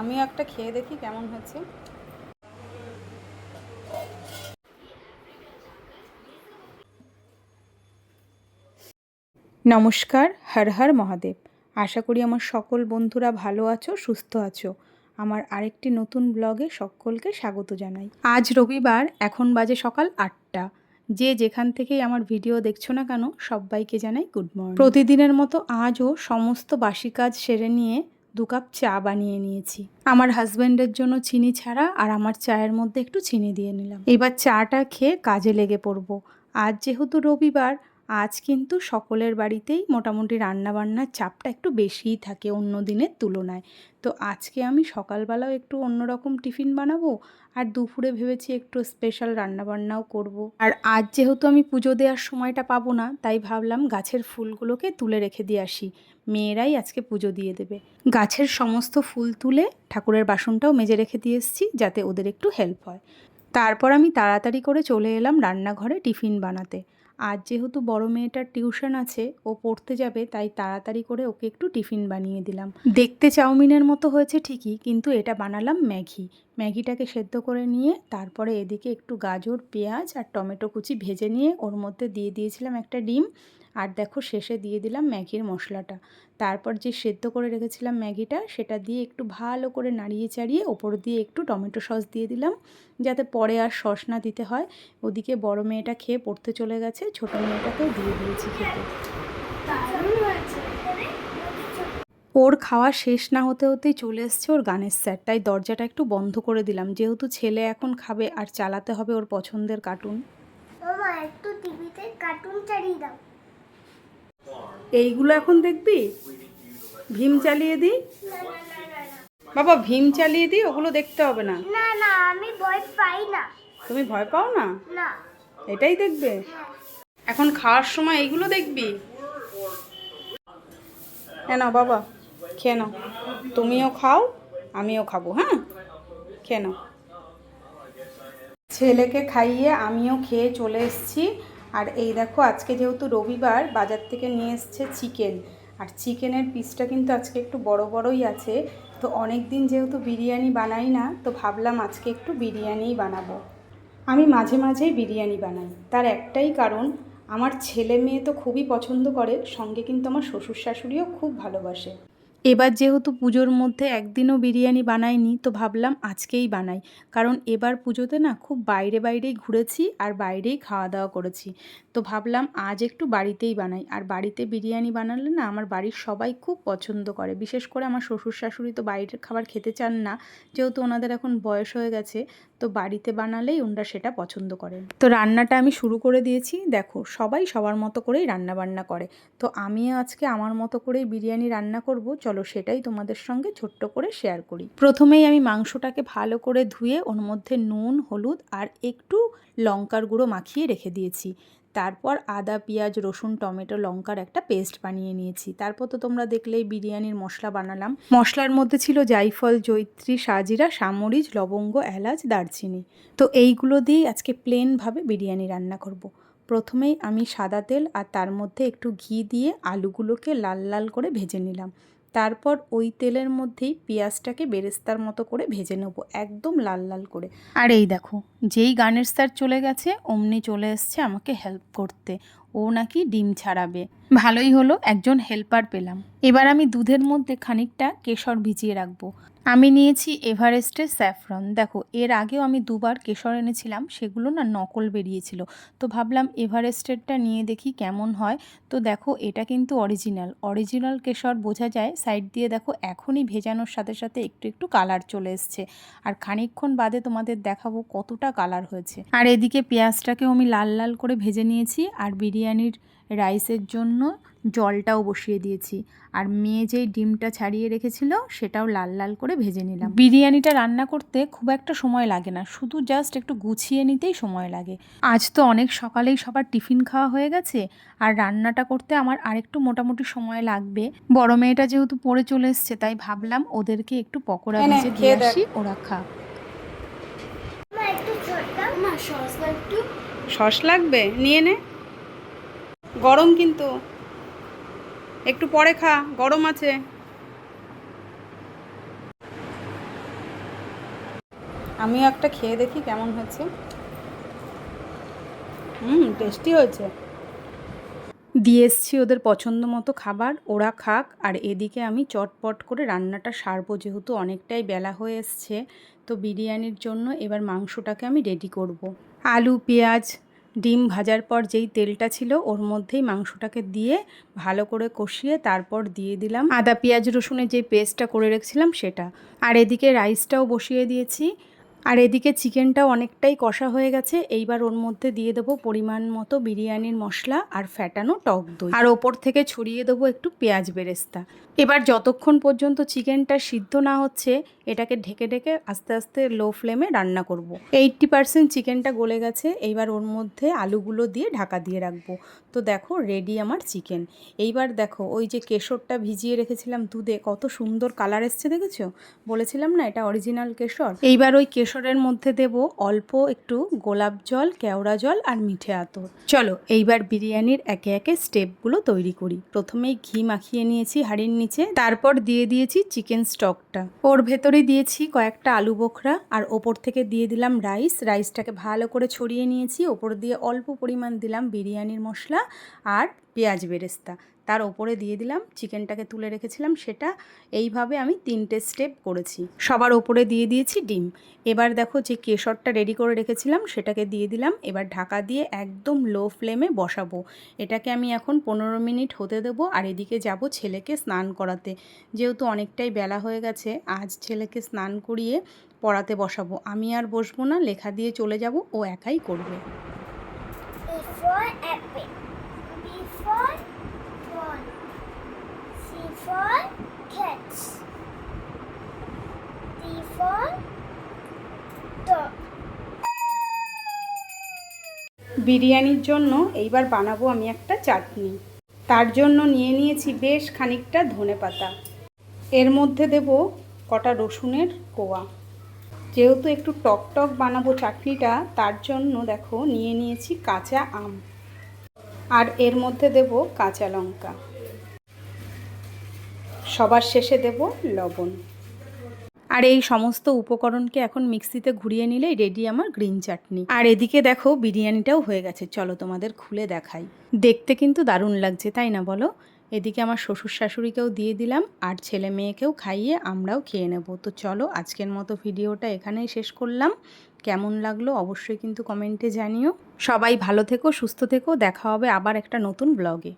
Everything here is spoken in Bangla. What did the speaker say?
আমিও একটা খেয়ে দেখি কেমন হয়েছে নমস্কার, হর হর মহাদেব। আশা করি আমার সকল বন্ধুরা ভালো আছো, সুস্থ আছো। আমার আরেকটি নতুন ব্লগে সকলকে স্বাগত জানাই। আজ রবিবার, এখন বাজে সকাল আটটা। যে যেখান থেকেই আমার ভিডিও দেখছ না কেন, সবাইকে জানাই গুড মর্নিং। প্রতিদিনের মতো আজও সমস্ত বাসি কাজ সেরে নিয়ে দু কাপ চা বানিয়ে নিয়েছি। আমার হাজব্যান্ডের জন্য চিনি ছাড়া আর আমার চায়ের মধ্যে একটু চিনি দিয়ে নিলাম। এবার চাটা খেয়ে কাজে লেগে পড়ব। আজ যেহেতু রবিবার আজ কিন্তু সকলের বাড়িতেই মোটামুটি রান্নাবান্নার চাপটা একটু বেশিই থাকে অন্য দিনের তুলনায়। তো আজকে আমি সকালবেলাও একটু অন্যরকম টিফিন বানাবো আর দুপুরে ভেবেছি একটু স্পেশাল রান্নাবান্নাও করব। আর আজ যেহেতু আমি পুজো দেওয়ার সময়টা পাবো না, তাই ভাবলাম গাছের ফুলগুলোকে তুলে রেখে দিয়ে আসি। মেয়েরাই আজকে পুজো দিয়ে দেবে। গাছের সমস্ত ফুল তুলে ঠাকুরের বাসনটাও মেজে রেখে দিয়ে এসেছি যাতে ওদের একটু হেল্প হয়। তারপর আমি তাড়াতাড়ি করে চলে এলাম রান্নাঘরে টিফিন বানাতে। আজ যেহেতু বড় মেয়েটার টিউশন আছে, ও পড়তে যাবে, তাই তাড়াতাড়ি করে ওকে একটু টিফিন বানিয়ে দিলাম। দেখতে চাউমিনের মতো হয়েছে ঠিকই, কিন্তু এটা বানালাম ম্যাগি। ম্যাগিটাকে সেদ্ধ করে নিয়ে, তারপরে এদিকে একটু গাজর, পেঁয়াজ আর টমেটো কুচি ভেজে নিয়ে, ওর মধ্যে দিয়ে দিয়েছিলাম একটা ডিম। আর দেখো শেষে দিয়ে দিলাম ম্যাগির মশলাটা। তারপর যে সেদ্ধ করে রেখেছিলাম ম্যাগিটা, সেটা দিয়ে একটু ভালো করে নাড়িয়ে চাড়িয়ে ওপর দিয়ে একটু টমেটো সস দিয়ে দিলাম, যাতে পরে আর সস না দিতে হয়। ওদিকে বড় মেয়েটা খেয়ে পড়তে চলে গেছে, ছোট মেয়েটাকেও দিয়ে দিয়েছি খেতে। ওর খাওয়া শেষ না হতে হতেই চলে এসছে ওর গানের স্যার তাই দরজাটা একটু বন্ধ করে দিলাম। যেহেতু ছেলে এখন খাবে আর চালাতে হবে ওর পছন্দের কার্টুন একটু টিভিতে কার্টুন চালিয়ে দাও। এইগুলো এখন দেখবি? ভীম চালিয়ে দিই? বাবা ভীম চালিয়ে দিই? ওগুলো দেখতে হবে না। না না আমি ভয় পাই না। তুমি ভয় পাও না? না। এটাই দেখবে। এখন খাওয়ার সময় এইগুলো দেখবি? হ্যাঁ না বাবা খেয়ে নাও। তুমিও খাও আমিও খাব হ্যাঁ? খেয়ে নাও। ছেলেকে খাইয়ে আমিও খেয়ে চলে এসেছি। আর এই দেখো, আজকে যেহেতু রবিবার, বাজার থেকে নিয়ে এসছে চিকেন। আর চিকেনের পিসটা কিন্তু আজকে একটু বড় বড়ই আছে। তো অনেক দিন যেহেতু বিরিয়ানি বানাই না, তো ভাবলাম আজকে একটু বিরিয়ানিই বানাবো। আমি মাঝে মাঝেই বিরিয়ানি বানাই। তার একটাই কারণ, আমার ছেলে মেয়ে তো খুবই পছন্দ করে, সঙ্গে কিন্তু আমার শ্বশুর শাশুড়িও খুব ভালোবাসে। এবার যেহেতু পুজোর মধ্যে একদিনও বিরিয়ানি বানাইনি, তো ভাবলাম আজকেই বানাই। কারণ এবার পুজোতে না খুব বাইরে বাইরেই ঘুরেছি আর বাইরেই খাওয়া দাওয়া করেছি। তো ভাবলাম আজ একটু বাড়িতেই বানাই। আর বাড়িতে বিরিয়ানি বানালে না আমার বাড়ির সবাই খুব পছন্দ করে। বিশেষ করে আমার শ্বশুর শাশুড়ি তো বাইরের খাবার খেতে চান না, যেহেতু ওনাদের এখন বয়স হয়ে গেছে, তো বাড়িতে বানালেই ওনারা সেটা পছন্দ করেন। তো রান্নাটা আমি শুরু করে দিয়েছি। দেখো, সবাই সবার মতো করেই রান্না বান্না করে। তো আমিও আজকে আমার মতো করেই বিরিয়ানি রান্না করব। চলো সেটাই তোমাদের সঙ্গে ছোট্ট করে শেয়ার করি। প্রথমেই আমি মাংসটাকে ভালো করে ধুয়ে ওর মধ্যে নুন, হলুদ আর একটু লঙ্কার গুঁড়ো মাখিয়ে রেখে দিয়েছি। তারপর আদা, পেঁয়াজ, রসুন, টমেটো, লঙ্কার একটা পেস্ট বানিয়ে নিয়েছি। তারপর তো তোমরা দেখলেই বিরিয়ানির মশলা বানালাম। মশলার মধ্যে ছিল জাইফল, জৈত্রী, সাজিরা, সামরিচ, লবঙ্গ, এলাচ, দারচিনি। তো এইগুলো দিয়েই আজকে প্লেনভাবে বিরিয়ানি রান্না করব। প্রথমেই আমি সাদা তেল আর তার মধ্যে একটু ঘি দিয়ে আলুগুলোকে লাল লাল করে ভেজে নিলাম। তারপর ওই তেলের মধ্যেই পেঁয়াজটাকে বেরেস্তার মতো করে ভেজে নেব, একদম লাল লাল করে। আর এই দেখো, যেই গানের স্যার চলে গেছে, অমনি চলে এসছে আমাকে হেল্প করতে। ও নাকি ডিম ছাড়াবে। ভালোই হলো, একজন হেল্পার পেলাম। এবার আমি দুধের মধ্যে খানিকটা কেশর ভিজিয়ে রাখব। আমি নিয়েছি এভারেস্টের স্যাফরন। দেখো, এর আগেও আমি দুবার কেশর এনেছিলাম, সেগুলো না নকল বেরিয়েছিল। তো ভাবলাম এভারেস্টেরটা নিয়ে দেখি কেমন হয়। তো দেখো, এটা কিন্তু অরিজিনাল অরিজিনাল কেশর বোঝা যায় সাইড দিয়ে দেখো, এখনই ভেজানোর সাথে সাথে একটু একটু কালার চলে এসছে। আর খানিকক্ষণ বাদে তোমাদের দেখাবো কতটা কালার হয়েছে। আর এদিকে পেঁয়াজটাকেও আমি লাল লাল করে ভেজে নিয়েছি, আর বিরিয়ানির রাইসের জন্য জলটাও বসিয়ে দিয়েছি। আর মেয়ে যেই ডিমটা ছাড়িয়ে রেখেছিল সেটাও লাল লাল করে ভেজে নিলাম। বিরিয়ানিটা রান্না করতে খুব একটা সময় লাগে না। শুধু জাস্ট একটু গুছিয়ে নিতেই সময় লাগে। আজ তো অনেক সকালেই সবার টিফিন খাওয়া হয়ে গেছে। আর রান্নাটা করতে আমার আরেকটু মোটামুটি সময় লাগবে। বড় মেয়েটা যেহেতু পড়ে চলে এসছে তাই ভাবলাম ওদেরকে একটু পকোড়া ভেজে দিয়ে আসি ওরা খা মা একটু ছোট দাও না সস দাও একটু? সস লাগবে? নিয়ে নে। গরম কিন্তু। একটু পরে খা, গরম আছে। আমিও একটা খেয়ে দেখি কেমন হয়েছে হুম টেস্টি হয়েছে। দিয়ে এসছি ওদের পছন্দ মতো খাবার, ওরা খাক। আর এদিকে আমি চটপট করে রান্নাটা সারবো, যেহেতু অনেকটাই বেলা হয়ে এসছে। তো বিরিয়ানির জন্য এবার মাংসটাকে আমি রেডি করব। আলু, পেঁয়াজ ডিম ভাজার পর যেই তেলটা ছিল ওর মধ্যেই মাংসটাকে দিয়ে ভালো করে কষিয়ে তারপর দিয়ে দিলাম। আদা, পেঁয়াজ, রসুনের যে পেস্টটা করে রেখেছিলাম সেটা। আর এদিকে রাইসটাও বসিয়ে দিয়েছি। আর এদিকে চিকেনটাও অনেকটাই কষা হয়ে গেছে। এইবার ওর মধ্যে দিয়ে দেবো পরিমাণ মতো বিরিয়ানির মশলা আর ফ্যাটানো টক দই। আর ওপর থেকে ছড়িয়ে দেবো একটু পেঁয়াজ বেরেস্তা। এবার যতক্ষণ পর্যন্ত চিকেনটা সিদ্ধ না হচ্ছে, এটাকে ঢেকে ঢেকে আস্তে আস্তে লো ফ্লেমে রান্না করব। এইট্টি পারসেন্ট চিকেনটা গলে গেছে, এইবার ওর মধ্যে আলুগুলো দিয়ে ঢাকা দিয়ে রাখব। তো দেখো রেডি আমার চিকেন। এইবার দেখো, ওই যে কেশরটা ভিজিয়ে রেখেছিলাম দুধে, কত সুন্দর কালার এসছে, দেখেছ? বলেছিলাম না, এটা অরিজিনাল কেশর? এইবার ওই কেশরের মধ্যে দেব অল্প একটু গোলাপ জল, কেওড়া জল আর মিঠে আতর। চলো, এইবার বিরিয়ানির একে একে স্টেপগুলো তৈরি করি। প্রথমেই ঘি মাখিয়ে নিয়েছি হাঁড়ির নিচে, তারপর দিয়ে দিয়েছি চিকেন স্টকটা। ওর ভেতরে দিয়েছি কয়েকটা আলু বোখরা আর ওপর থেকে দিয়ে দিলাম রাইস। রাইসটাকে ভালো করে ছড়িয়ে নিয়েছি। ওপর দিয়ে অল্প পরিমাণ দিলাম বিরিয়ানির মশলা আর পেঁয়াজ বেরেস্তা। তার ওপরে দিয়ে দিলাম, চিকেনটাকে তুলে রেখেছিলাম সেটা। এইভাবে আমি তিনটে স্টেপ করেছি। সবার ওপরে দিয়ে দিয়েছি ডিম। এবার দেখো যে কেশরটা রেডি করে রেখেছিলাম, সেটাকে দিয়ে দিলাম। এবার ঢাকা দিয়ে একদম লো ফ্লেমে বসাবো। এটাকে আমি এখন পনেরো মিনিট হতে দেবো আর এদিকে যাব ছেলেকে স্নান করাতে। যেহেতু অনেকটাই বেলা হয়ে গেছে, আজ ছেলেকে স্নান করিয়ে পড়াতে বসাবো। আমি আর বসবো না, লেখা দিয়ে চলে যাব, ও একাই করবে। বিরিয়ানির জন্য এইবার বানাবো আমি একটা চাটনি। তার জন্য নিয়ে নিয়েছি বেশ খানিকটা ধনে পাতা। এর মধ্যে দেব কটা রসুনের কোয়া। যেহেতু একটু টক টক বানাবো চাটনিটা, তার জন্য দেখো নিয়ে নিয়েছি কাঁচা আম। আর এর মধ্যে দেব কাঁচা লঙ্কা। সবার শেষে দেব লবণ। আর এই সমস্ত উপকরণকে এখন মিক্সিতে ঘুরিয়ে নিলেই রেডি আমার গ্রিন চাটনি আর এদিকে দেখো বিরিয়ানিটাও হয়ে গেছে। চলো তোমাদের খুলে দেখাই। দেখতে কিন্তু দারুণ লাগছে, তাই না বলো? এদিকে আমার শ্বশুর শাশুড়িকেও দিয়ে দিলাম, আর ছেলে মেয়েকেও খাইয়ে আমরাও খেয়ে নেব। তো চলো আজকের মতো ভিডিওটা এখানেই শেষ করলাম। কেমন লাগল অবশ্যই কিন্তু কমেন্টে জানিও। সবাই ভালো থেকো, সুস্থ থেকো, দেখা হবে আবার একটা নতুন ব্লগে